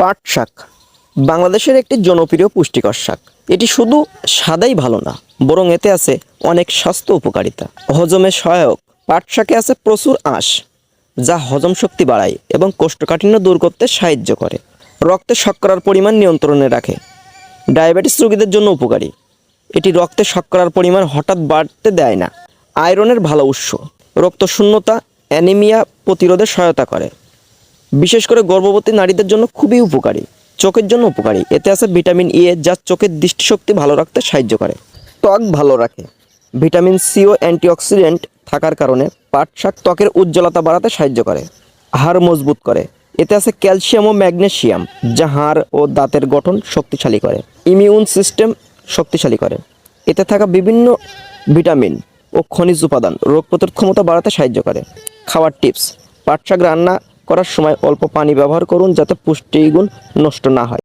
পাট শাক। বাংলাদেশের একটি জনপ্রিয় পুষ্টিকর শাক। এটি শুধু সাদাই ভালো না, বরং এতে আছে অনেক স্বাস্থ্য উপকারিতা। হজমে সহায়ক, পাট শাকে আছে প্রচুর আঁশ, যা হজম শক্তি বাড়ায় এবং কোষ্ঠকাঠিন্য দূর করতে সাহায্য করে। রক্তে শর্করার পরিমাণ নিয়ন্ত্রণে রাখে। ডায়াবেটিস রোগীদের জন্য উপকারী। এটি রক্তে শর্করার পরিমাণ হঠাৎ বাড়তে দেয় না। আয়রনের ভালো উৎস। রক্তশূন্যতা, অ্যানিমিয়া প্রতিরোধে সহায়তা করে। বিশেষ করে গর্ভবতী নারীদের জন্য খুবই উপকারী, চোখের জন্য উপকারী। এতে আছে ভিটামিন ই যা চোখের দৃষ্টিশক্তি ভালো রাখতে সাহায্য করে। ত্বক ভালো রাখে। ভিটামিন সি ও অ্যান্টিঅক্সিডেন্ট থাকার কারণে পাট শাক ত্বকের উজ্জ্বলতা বাড়াতে সাহায্য করে, হাড় মজবুত করে। এতে আছে ক্যালসিয়াম ও ম্যাগনেশিয়াম যা হাড় ও দাঁতের গঠন শক্তিশালী করে। ইমিউন সিস্টেম শক্তিশালী করে। এতে থাকা বিভিন্ন ভিটামিন ও খনিজ উপাদান রোগ প্রতিরোধ ক্ষমতা বাড়াতে সাহায্য করে। খাওয়ার টিপস, পাট শাক রান্না করার সময় অল্প পানি ব্যবহার করুন যাতে পুষ্টিগুণ নষ্ট না হয়।